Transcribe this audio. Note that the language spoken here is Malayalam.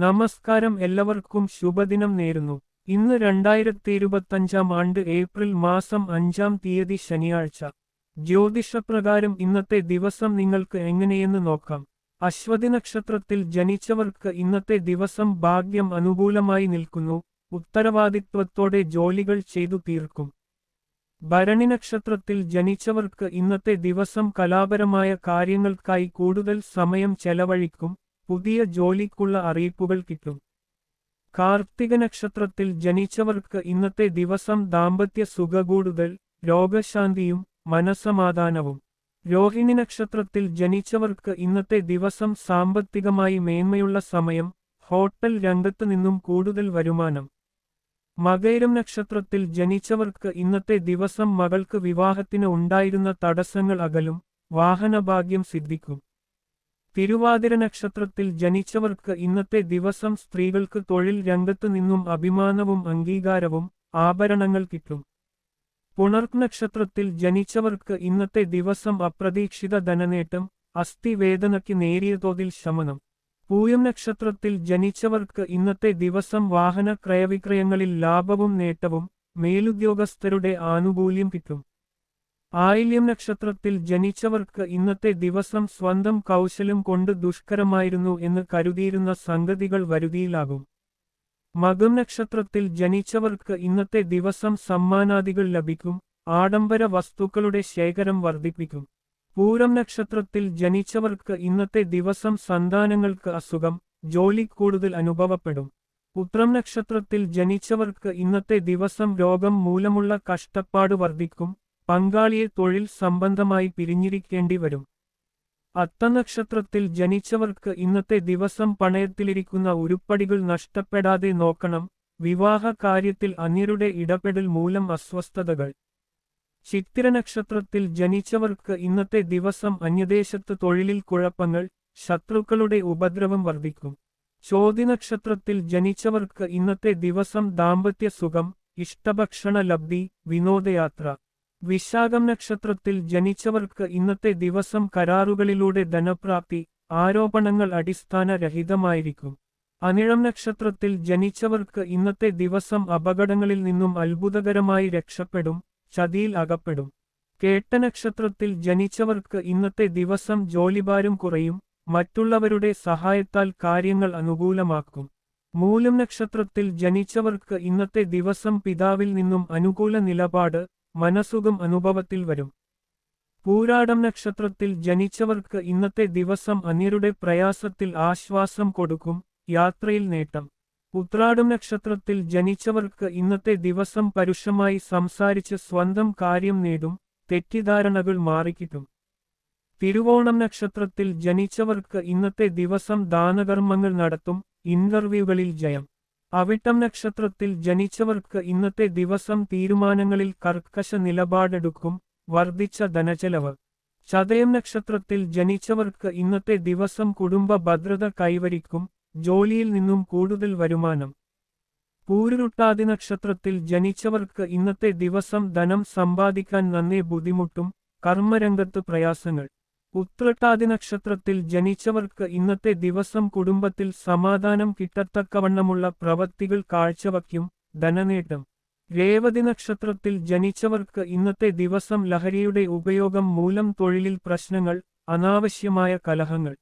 നമസ്കാരം എല്ലാവർക്കും ശുഭദിനം നേരുന്നു. ഇന്ന് രണ്ടായിരത്തി ഇരുപത്തഞ്ചാം ആണ്ട് ഏപ്രിൽ മാസം അഞ്ചാം തീയതി ശനിയാഴ്ച. ജ്യോതിഷപ്രകാരം ഇന്നത്തെ ദിവസം നിങ്ങൾക്ക് എങ്ങനെയെന്ന് നോക്കാം. അശ്വതി നക്ഷത്രത്തിൽ ജനിച്ചവർക്ക് ഇന്നത്തെ ദിവസം ഭാഗ്യം അനുകൂലമായി നിൽക്കുന്നു. ഉത്തരവാദിത്വത്തോടെ ജോലികൾ ചെയ്തു തീർക്കും. ഭരണി നക്ഷത്രത്തിൽ ജനിച്ചവർക്ക് ഇന്നത്തെ ദിവസം കലാപരമായ കാര്യങ്ങൾക്കായി കൂടുതൽ സമയം ചെലവഴിക്കും. പുതിയ ജോലിക്കുള്ള അറിയിപ്പുകൾ കിട്ടും. കാർത്തിക നക്ഷത്രത്തിൽ ജനിച്ചവർക്ക് ഇന്നത്തെ ദിവസം ദാമ്പത്യ സുഖകൂടുതൽ രോഗശാന്തിയും മനസമാധാനവും രോഹിണി നക്ഷത്രത്തിൽ ജനിച്ചവർക്ക് ഇന്നത്തെ ദിവസം സാമ്പത്തികമായി മേന്മയുള്ള സമയം ഹോട്ടൽ രംഗത്ത് നിന്നും കൂടുതൽ വരുമാനം. മകേരം നക്ഷത്രത്തിൽ ജനിച്ചവർക്ക് ഇന്നത്തെ ദിവസം മകൾക്ക് വിവാഹത്തിന് ഉണ്ടായിരുന്ന തടസ്സങ്ങൾ അകലും വാഹനഭാഗ്യം സിദ്ധിക്കും. തിരുവാതിര നക്ഷത്രത്തിൽ ജനിച്ചവർക്ക് ഇന്നത്തെ ദിവസം സ്ത്രീകൾക്ക് തൊഴിൽ രംഗത്ത് നിന്നും അഭിമാനവും അംഗീകാരവും ആഭരണങ്ങൾ കിട്ടും. പുണർക്ക് നക്ഷത്രത്തിൽ ജനിച്ചവർക്ക് ഇന്നത്തെ ദിവസം അപ്രതീക്ഷിത ധനനേട്ടം അസ്ഥിവേദനയ്ക്ക് നേരിയ തോതിൽ ശമനം. പൂയം നക്ഷത്രത്തിൽ ജനിച്ചവർക്ക് ഇന്നത്തെ ദിവസം വാഹന ക്രയവിക്രയങ്ങളിൽ ലാഭവും നേട്ടവും മേലുദ്യോഗസ്ഥരുടെ ആനുകൂല്യം കിട്ടും. ആയില്യം നക്ഷത്രത്തിൽ ജനിച്ചവർക്ക് ഇന്നത്തെ ദിവസം സ്വന്തം കൗശലം കൊണ്ട് ദുഷ്കരമായിരുന്നു എന്ന് കരുതിയിരുന്ന സംഗതികൾ വരുതിയിലാകും. മകം നക്ഷത്രത്തിൽ ജനിച്ചവർക്ക് ഇന്നത്തെ ദിവസം സമ്മാനാദികൾ ലഭിക്കും ആഡംബര വസ്തുക്കളുടെ ശേഖരം വർദ്ധിപ്പിക്കും. പൂരം നക്ഷത്രത്തിൽ ജനിച്ചവർക്ക് ഇന്നത്തെ ദിവസം സന്താനങ്ങൾക്ക് അസുഖം ജോലി കൂടുതൽ അനുഭവപ്പെടും. ഉത്രം നക്ഷത്രത്തിൽ ജനിച്ചവർക്ക് ഇന്നത്തെ ദിവസം രോഗം മൂലമുള്ള കഷ്ടപ്പാട് വർദ്ധിക്കും പങ്കാളിയെ തൊഴിൽ സംബന്ധമായി പിരിഞ്ഞിരിക്കേണ്ടി വരും. അത്തനക്ഷത്രത്തിൽ ജനിച്ചവർക്ക് ഇന്നത്തെ ദിവസം പണയത്തിലിരിക്കുന്ന ഉരുപ്പടികൾ നഷ്ടപ്പെടാതെ നോക്കണം. വിവാഹ കാര്യത്തിൽ അന്യരുടെ ഇടപെടൽ മൂലം അസ്വസ്ഥതകൾ. ചിത്തിര നക്ഷത്രത്തിൽ ജനിച്ചവർക്ക് ഇന്നത്തെ ദിവസം അന്യദേശത്ത് തൊഴിലിൽ കുഴപ്പങ്ങൾ ശത്രുക്കളുടെ ഉപദ്രവം വർദ്ധിക്കും. ചോതി നക്ഷത്രത്തിൽ ജനിച്ചവർക്ക് ഇന്നത്തെ ദിവസം ദാമ്പത്യ സുഖം ഇഷ്ടഭക്ഷണ ലബ്ധി വിനോദയാത്ര. വിശാഖം നക്ഷത്രത്തിൽ ജനിച്ചവർക്ക് ഇന്നത്തെ ദിവസം കരാറുകളിലൂടെ ധനപ്രാപ്തി ആരോപണങ്ങൾ അടിസ്ഥാനരഹിതമായിരിക്കും. അനിഴം നക്ഷത്രത്തിൽ ജനിച്ചവർക്ക് ഇന്നത്തെ ദിവസം അപകടങ്ങളിൽ നിന്നും അത്ഭുതകരമായി രക്ഷപ്പെടും ചതിയിൽ അകപ്പെടും. കേട്ട നക്ഷത്രത്തിൽ ജനിച്ചവർക്ക് ഇന്നത്തെ ദിവസം ജോലിഭാരം കുറയും മറ്റുള്ളവരുടെ സഹായത്താൽ കാര്യങ്ങൾ അനുകൂലമാക്കും. മൂലം നക്ഷത്രത്തിൽ ജനിച്ചവർക്ക് ഇന്നത്തെ ദിവസം പിതാവിൽ നിന്നും അനുകൂല നിലപാട് മനസുഖം അനുഭവത്തിൽ വരും. പൂരാടം നക്ഷത്രത്തിൽ ജനിച്ചവർക്ക് ഇന്നത്തെ ദിവസം അന്യരുടെ പ്രയാസത്തിൽ ആശ്വാസം കൊടുക്കും. യാത്രയിൽ നേട്ടം. ഉത്രാടം നക്ഷത്രത്തിൽ ജനിച്ചവർക്ക് ഇന്നത്തെ ദിവസം പരുഷമായി സംസാരിച്ച് സ്വന്തം കാര്യം നേടും. തെറ്റിദ്ധാരണകൾ മാറിക്കിട്ടും. തിരുവോണം നക്ഷത്രത്തിൽ ജനിച്ചവർക്ക് ഇന്നത്തെ ദിവസം ദാനകർമ്മങ്ങൾ നടത്തും. ഇന്റർവ്യൂകളിൽ ജയം. അവിട്ടം നക്ഷത്രത്തിൽ ജനിച്ചവർക്ക് ഇന്നത്തെ ദിവസം തീരുമാനങ്ങളിൽ കർക്കശ നിലപാടെടുക്കും വർദ്ധിച്ച ധനചെലവ് ചതയം നക്ഷത്രത്തിൽ ജനിച്ചവർക്ക് ഇന്നത്തെ ദിവസം കുടുംബ ഭദ്രത കൈവരിക്കും ജോലിയിൽ നിന്നും കൂടുതൽ വരുമാനം. പൂരുരുട്ടാതി നക്ഷത്രത്തിൽ ജനിച്ചവർക്ക് ഇന്നത്തെ ദിവസം ധനം സമ്പാദിക്കാൻ നന്നേ ബുദ്ധിമുട്ടും കർമ്മരംഗത്ത് പ്രയാസങ്ങൾ. ഉത്രട്ടാതി നക്ഷത്രത്തിൽ ജനിച്ചവർക്ക് ഇന്നത്തെ ദിവസം കുടുംബത്തിൽ സമാധാനം കിട്ടത്തക്കവണ്ണമുള്ള പ്രവൃത്തികൾ കാഴ്ചവയ്ക്കും ധനനേട്ടം. രേവതി നക്ഷത്രത്തിൽ ജനിച്ചവർക്ക് ഇന്നത്തെ ദിവസം ലഹരിയുടെ ഉപയോഗം മൂലം തൊഴിലിൽ പ്രശ്നങ്ങൾ അനാവശ്യമായ കലഹങ്ങൾ.